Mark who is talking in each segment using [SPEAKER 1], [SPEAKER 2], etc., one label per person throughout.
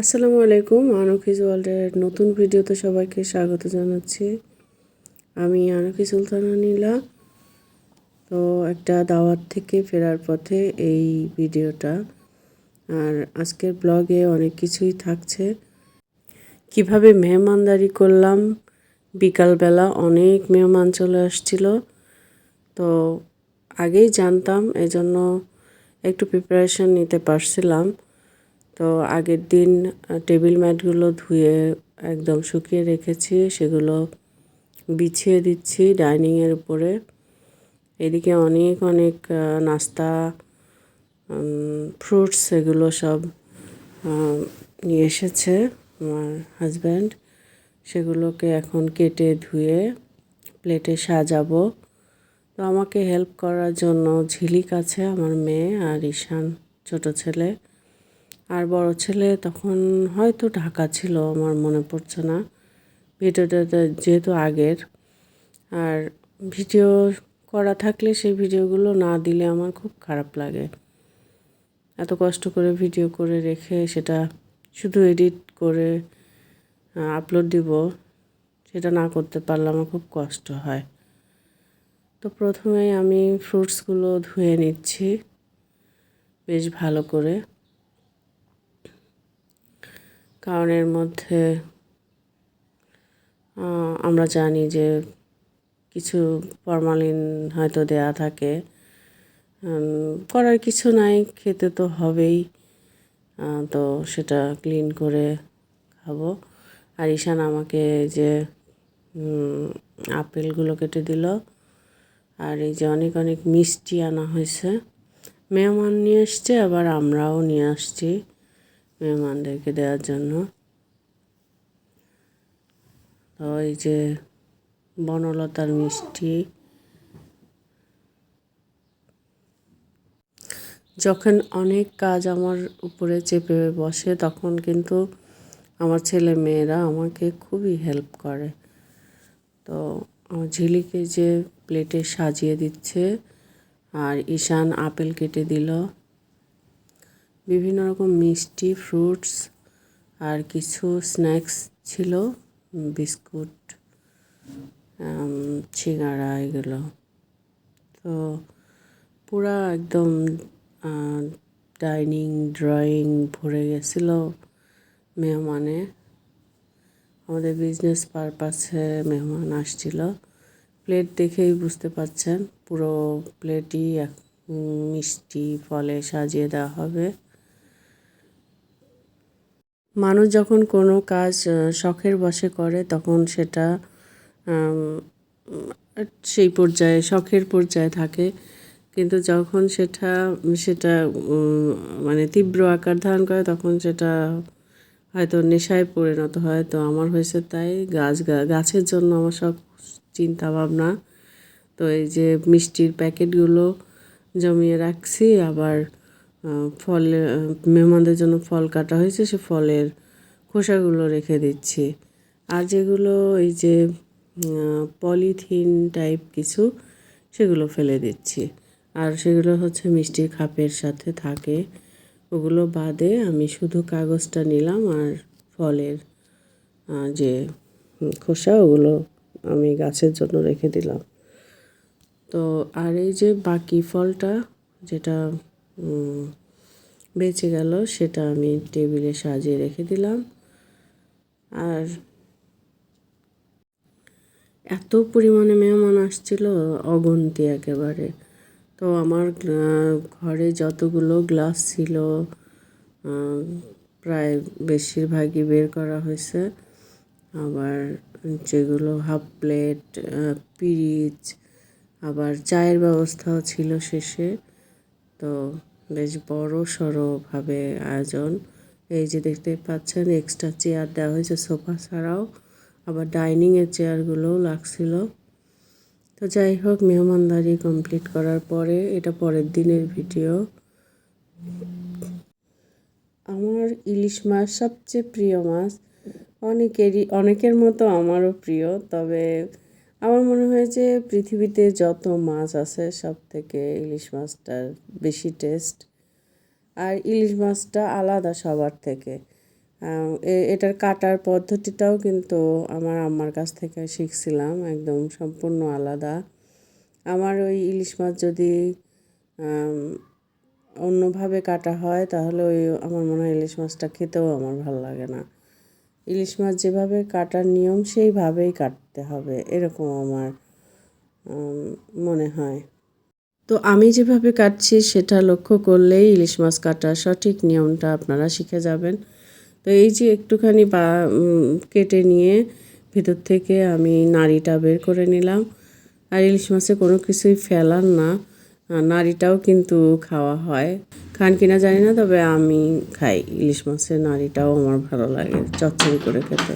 [SPEAKER 1] আসসালামু আলাইকুম আনকিজ ওয়ার্ল্ডের নতুন ভিডিওতে সবাইকে স্বাগত জানাচ্ছি। আমি আনকি সুলতানা নীলা তো একটা দাওয়াত থেকে ফেরার পথে এই ভিডিওটা। আর আজকের ব্লগে অনেক কিছুই থাকছে। কীভাবে মেহমানদারি করলাম? বিকালবেলা অনেক মেহমান চলে আসছিল। তো আগেই জানতাম, এজন্য একটু প্রিপারেশন নিতে পারছিলাম। তো আগের দিন টেবিল ম্যাটগুলো ধুয়ে একদম শুকিয়ে রেখেছি, সেগুলো বিছিয়ে দিচ্ছি ডাইনিংয়ের উপরে। এদিকে অনেক অনেক নাস্তা ফ্রুটস এগুলো সব নিয়ে এসেছে আমার হাজব্যান্ড। সেগুলোকে এখন কেটে ধুয়ে প্লেটে সাজাবো। তো আমাকে হেল্প করার জন্য ঝিলিক আছে, আমার মেয়ে আর ঈশান, ছোট ছেলে। আর বড় ছেলে তখন হয়তো ঢাকা ছিল, আমার মনে পড়ছে না। ভিডিওটা যেহেতু আগের, আর ভিডিও করা থাকলে সেই ভিডিওগুলো না দিলে আমার খুব খারাপ লাগে। এত কষ্ট করে ভিডিও করে রেখে সেটা শুধু এডিট করে আপলোড দিব, সেটা না করতে পারলে আমার খুব কষ্ট হয়। তো প্রথমেই আমি ফ্রুটসগুলো ধুয়ে নিচ্ছি, বেশ ভালো করে। কারণ এর মধ্যে আমরা জানি যে কিছু ফরমালিন হয়তো দেয়া থাকে। করার কিছু নাই, খেতে তো হবেই। তো সেটা ক্লিন করে খাব। আর ঈশান আমাকে যে আপেলগুলো কেটে দিল। আর এই যে অনেক অনেক মিষ্টি আনা হয়েছে। মেহমান নিয়ে এসছে, আবার আমরাও নিয়ে আসছি। মেহমানদেরকে দেওয়ার জন্য। এই যে বনলতার মিষ্টি। যখন অনেক কাজ আমার উপরে চেপে বসে, তখন কিন্তু আমার ছেলে মেয়েরা আমাকে খুবই হেল্প করে। তো আমার ঝিলিকে যে প্লেটে সাজিয়ে দিচ্ছে, আর ঈশান আপেল কেটে দিল। বিভিন্ন রকম মিষ্টি ফ্রুটস আর কিছু স্ন্যাক্স ছিল, বিস্কুট সিঙ্গারা এগুলো। তো পুরা একদম ডাইনিং ড্রয়িং ভরে গেছিল মেহমানে। আমাদের বিজনেস পারপাসে মেহমান আসছিল। প্লেট দেখেই বুঝতে পারছেন, পুরো প্লেটই মিষ্টি ফলে সাজিয়ে দেওয়া হবে। মানুষ যখন কোনো কাজ শখের বসে করে, তখন সেটা সেই পর্যায়ে, শখের পর্যায়ে থাকে। কিন্তু যখন সেটা সেটা মানে তীব্র আকার ধারণ করে, তখন সেটা হয়তো নেশায় পরিণত হয়। তো আমার হয়েছে তাই, গাছ গাছের জন্য আমার সব চিন্তা ভাবনা তো এই যে মিষ্টির প্যাকেটগুলো জমিয়ে রাখছি, আবার ফল মেহমানদের জন্য ফল কাটা হয়েছে, সে ফলের খোসাগুলো রেখে দিচ্ছি। আর যেগুলো এই যে পলিথিন টাইপ কিছু, সেগুলো ফেলে দিচ্ছি। আর সেগুলো হচ্ছে মিষ্টির খাপের সাথে থাকে। ওগুলো বাদে আমি শুধু কাগজটা নিলাম আর ফলের যে খোসা, ওগুলো আমি গাছের জন্য রেখে দিলাম। তো আর এই যে বাকি ফলটা, যেটা বেঁচে গেল, সেটা আমি টেবিলে সাজিয়ে রেখে দিলাম। আর এত পরিমাণে মেহমান আসছিল, অগন্তি একেবারে। তো আমার ঘরে যতগুলো গ্লাস ছিল প্রায় বেশিরভাগই বের করা হয়েছে। আবার যেগুলো হাফ প্লেট পিরিচ, আবার চায়ের ব্যবস্থাও ছিল শেষে। তো বেশ বড় সড়োভাবে আয়োজন। এই যে দেখতে পাচ্ছেন এক্সট্রা চেয়ার দেওয়া হয়েছে সোফা ছাড়াও। আবার ডাইনিংয়ের চেয়ারগুলোও লাগছিল। তো যাই হোক, মেহমানদারি কমপ্লিট করার পরে এটা পরের দিনের ভিডিও আমার ইলিশ মাছ সবচেয়ে প্রিয় মাছ। অনেকেরই, অনেকের মতো আমারও প্রিয়, তবে আমার মনে হয় যে পৃথিবীতে যত মাছ আছে সব থেকে ইলিশ মাছটার বেশি টেস্ট আর ইলিশ মাছটা আলাদা সবার থেকে। এটার কাটার পদ্ধতিটাও কিন্তু আমার আম্মার কাছ থেকে শিখছিলাম, একদম সম্পূর্ণ আলাদা। আমার ওই ইলিশ মাছ যদি অন্যভাবে কাটা হয়, তাহলে ওই, আমার মনে হয় ইলিশ মাছটা খেতেও আমার ভালো লাগে না। ইলিশ মাছ যেভাবে কাটার নিয়ম, সেইভাবেই কাটতে হবে, এরকম আমার মনে হয়। তো আমি যেভাবে কাটছি সেটা লক্ষ্য করলেই ইলিশ মাছ কাটার সঠিক নিয়মটা আপনারা শিখে যাবেন। তো এই যে একটুখানি বা কেটে নিয়ে ভিতর থেকে আমি নাড়িটা বের করে নিলাম। আর ইলিশ মাছে কোনো কিছুই ফেলার না নাড়িটাও কিন্তু খাওয়া হয়। খান কিনা জানি না, তবে আমি খাই ইলিশ মাছের নাড়িটাও, আমার ভালো লাগে, চচ্চড়ি করে খেতে।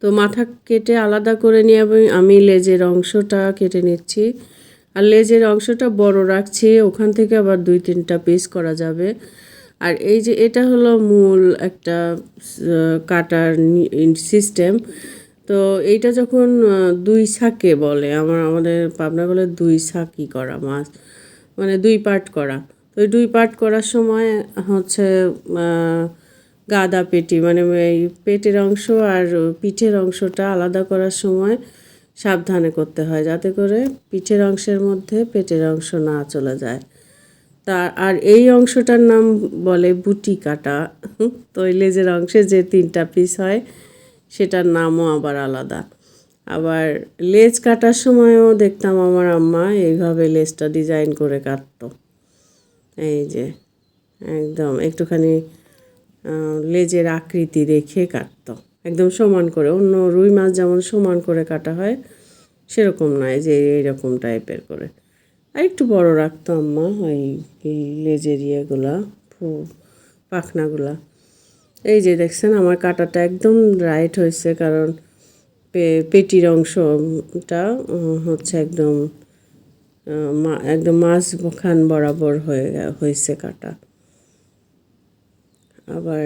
[SPEAKER 1] তো মাথা কেটে আলাদা করে নিয়ে আমি- আমি লেজের অংশটা কেটে নিচ্ছি। আর লেজের অংশটা বড় রাখছি, ওখান থেকে আবার দুই তিনটা পিস করা যাবে। আর এই যে, এটা হলো মূল একটা কাটার সিস্টেম তো এইটা যখন দুই শাকে বলে, আমার, আমাদের পাবনা বলে দুই শাকি করা মাছ মানে দুই পার্ট করা। তো দুই পার্ট করার সময় হচ্ছে গাদা পেটি মানে এই পেটের অংশ আর পিঠের অংশটা আলাদা করার সময় সাবধানে করতে হয়, যাতে করে পিঠের অংশের মধ্যে পেটের অংশ না চলে যায়। তা, আর এই অংশটার নাম বলে বুটি কাটা। তো লেজের অংশে যে তিনটা পিস হয়, সেটার নামও আবার আলাদা। আবার লেজ কাটার সময়ও দেখতাম আমার আম্মা এইভাবে লেজটা ডিজাইন করে কাটতো। এই যে, একদম একটুখানি লেজের আকৃতি রেখে কাটতো। একদম সমান করে, অন্য রুই মাছ যেমন সমান করে কাটা হয়, সেরকম নয় যে এইরকম টাইপের করে। আর একটু বড় রাখতো আম্মা, ওই লেজের ইয়েগুলা পাখনাগুলা। এই যে দেখছেন, আমার কাটাটা একদম রাইট হয়েছে, কারণ পেটির অংশটা হচ্ছে একদম একদম মাছ খান বরাবর হয়ে, হয়েছে কাটা। আবার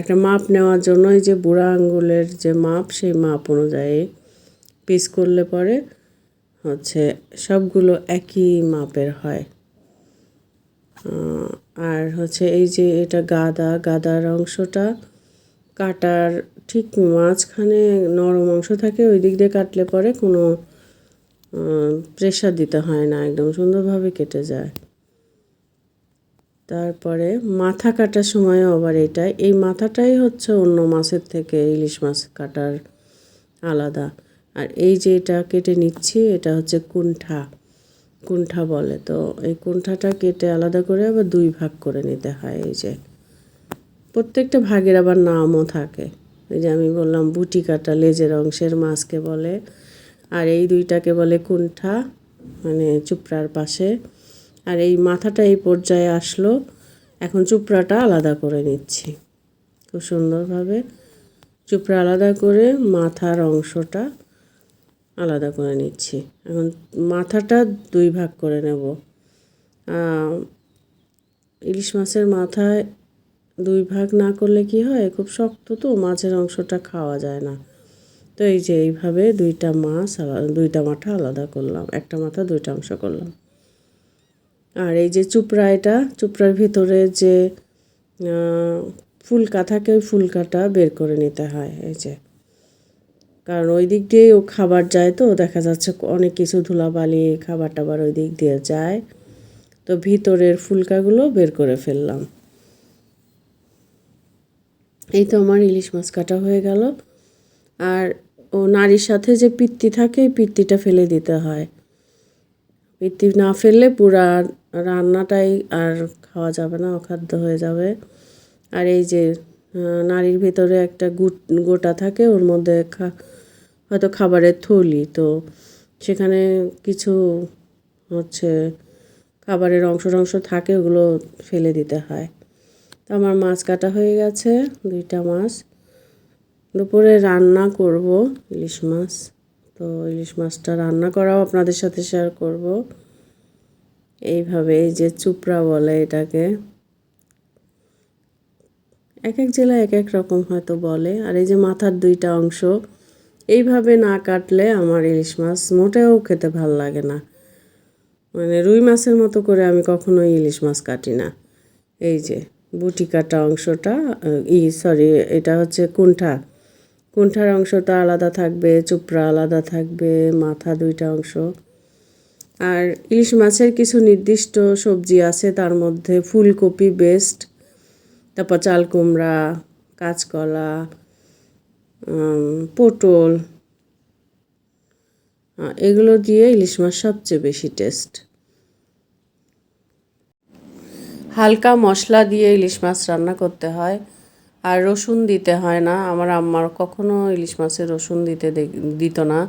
[SPEAKER 1] একটা মাপ নেওয়ার জন্য এই যে বুড়া আঙ্গুলের যে মাপ, সেই মাপ অনুযায়ী পিস করলে পরে হচ্ছে সবগুলো একই মাপের হয়। আর হচ্ছে এই যে এটা গাদা, গাদার অংশটা কাটার ঠিক মাঝখানে নরম অংশ থাকে, ওই দিক দিয়ে কাটলে পরে কোনো প্রেশার দিতে হয় না, একদম সুন্দরভাবে কেটে যায়। তারপরে মাথা কাটার সময়ও আবার এটাই এই মাথাটাই হচ্ছে অন্য মাছের থেকে ইলিশ মাছ কাটার আলাদা। আর এই যে এটা কেটে নিচ্ছি, এটা হচ্ছে কুণ্ঠা। কুণ্ঠা বলে। তো এই কুণ্ঠাটা কেটে আলাদা করে আবার দুই ভাগ করে নিতে হয় এই যে। প্রত্যেকটা ভাগের আবার নামও থাকে। এই যে আমি বললাম, বুটি কাটা লেজের অংশের মাছকে বলে। আর এই দুইটাকে বলে কুণ্ঠা মানে চুপড়ার পাশে। আর এই মাথাটা এই পর্যায়ে আসলো। এখন চুপড়াটা আলাদা করে নিচ্ছি। খুব সুন্দরভাবে চুপড়া আলাদা করে মাথার অংশটা আলাদা করে নিচ্ছি। এখন মাথাটা দুই ভাগ করে নেব। ইলিশ মাছের মাথায় দুই ভাগ না করলে কি হয়? খুব শক্ত তো, মাছের অংশটা খাওয়া যায় না। তো এই যে এইভাবে দুইটা মাছ আলাদা দুইটা মাথা আলাদা করলাম। একটা মাথা দুইটা অংশ করলাম। আর এই যে চুপড়া এটা, চুপড়ার ভিতরে যে ফুলকা থাকে, ওই ফুলকাটা বের করে নিতে হয়, এই যে। কারণ ওই দিক দিয়ে ও খাবার যায় তো, দেখা যাচ্ছে অনেক কিছু ধুলাবালি খাবার টাবার ওই দিক দিয়ে যায়। তো ভিতরের ফুলকাগুলো বের করে ফেললাম। এই তো আমার ইলিশ মাছ কাটা হয়ে গেল। আর ও নারীর সাথে যে পিত্তি থাকে, পিত্তিটা ফেলে দিতে হয়। পিত্তি না ফেললে পুরা রান্নাটাই আর খাওয়া যাবে না, অখাদ্য হয়ে যাবে। আর এই যে নারীর ভিতরে একটা গুট, গোটা থাকে, ওর মধ্যে হয়তো খাবারের থলি। তো সেখানে কিছু হচ্ছে খাবারের অংশ টংশ থাকে, ওগুলো ফেলে দিতে হয়। তো আমার মাছ কাটা হয়ে গেছে, দুইটা মাছ। দুপুরে রান্না করব ইলিশ মাছ। তো ইলিশ মাছটা রান্না করাও আপনাদের সাথে শেয়ার করব। এইভাবে এই যে চুপড়া বলে এটাকে। এক এক জেলায় এক এক রকম হয়তো বলে। আর এই যে মাথার দুইটা অংশ, এইভাবে না কাটলে আমার ইলিশ মাছ মোটেও খেতে ভালো লাগে না। মানে রুই মাছের মতো করে আমি কখনোই ইলিশ মাছ কাটি না। এই যে বুটি কাটা অংশটা, ই সরি, এটা হচ্ছে কুণ্ঠা। কুণ্ঠার অংশটা আলাদা থাকবে, চুপড়া আলাদা থাকবে, মাথা দুইটা অংশ। আর ইলিশ মাছের কিছু নির্দিষ্ট সবজি আছে, তার মধ্যে ফুলকপি বেস্ট তারপর চাল কুমড়া, কাঁচকলা পটল এগুলো দিয়ে ইলিশ মাছ সবচেয়ে বেশি টেস্ট হালকা মশলা দিয়ে ইলিশ মাছ রান্না করতে হয়, আর রসুন দিতে হয় না। আমার আম্মার কখনো ইলিশ মাছে রসুন দিতে দিত না,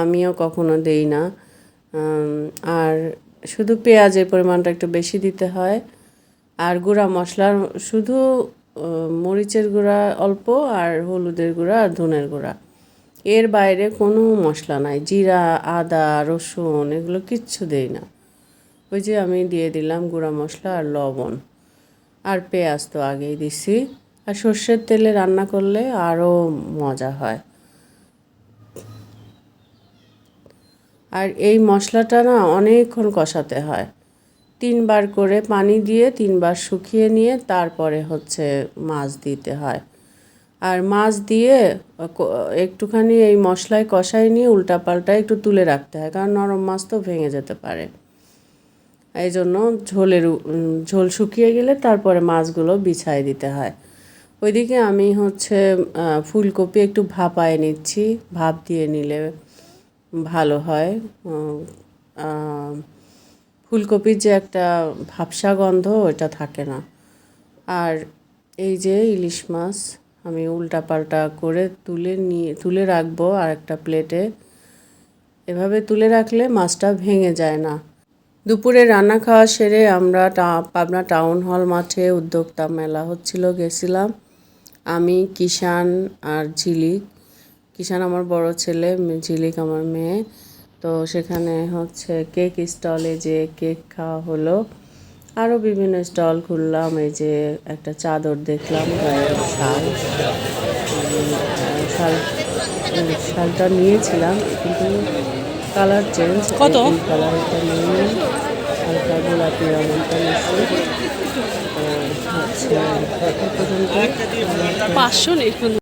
[SPEAKER 1] আমিও কখনো দেই না। আর শুধু পেঁয়াজের পরিমাণটা একটু বেশি দিতে হয়। আর গুঁড়া মশলার শুধু মরিচের গুঁড়া অল্প আর হলুদের গুঁড়া আর ধনের গুঁড়া। এর বাইরে কোনো মশলা নাই। জিরা, আদা, রসুন এগুলো কিচ্ছু দেই না। ওই যে আমি দিয়ে দিলাম গুঁড়া মশলা আর লবণ। আর পেঁয়াজ তো আগেই দিছি। আর সর্ষের তেলে রান্না করলে আরও মজা হয়। আর এই মশলাটা না অনেকক্ষণ কষাতে হয়। তিনবার করে পানি দিয়ে তিনবার শুকিয়ে নিয়ে তারপরে হচ্ছে মাছ দিতে হয়। আর মাছ দিয়ে একটুখানি এই মশলায় কষাই নিয়ে উল্টাপাল্টা একটু তুলে রাখতে হয়, কারণ নরম মাছ তো ভেঙে যেতে পারে। এই জন্য ঝোলের ঝোল শুকিয়ে গেলে তারপরে মাছগুলো বিছাই দিতে হয়। ওইদিকে আমি হচ্ছে ফুলকপি একটু ভাপায় নিচ্ছি, ভাপ দিয়ে নিলে ভালো হয়। ফুলকপির যে একটা ভাবসা গন্ধ ওটা থাকে না। আর এই যে ইলিশ মাছ, আমি উল্টাপাল্টা করে তুলে নিয়ে, তুলে রাখব আর একটা প্লেটে। এভাবে তুলে রাখলে মাছটা ভেঙে যায় না। দুপুরে রান্না খাওয়া সেরে আমরা পাবনা টাউন হল মাঠে উদ্যোক্তা মেলা হচ্ছিল, গেছিলাম। আমি, কিষান আর ঝিলিক। কিষান আমার বড় ছেলে ঝিলিক আমার মেয়ে। তো সেখানে হচ্ছে কেক স্টলে যে কেক খাওয়া হলো আরও বিভিন্ন স্টল খুললাম এই যে একটা চাদর দেখলাম শাল। শাল শালটা নিয়েছিলাম কিন্তু কালার চেঞ্জ
[SPEAKER 2] কত?
[SPEAKER 1] কালারটা নিয়ে হালকা গোলাপি রঙটা নিচ্ছি
[SPEAKER 2] পাঁচশো নেই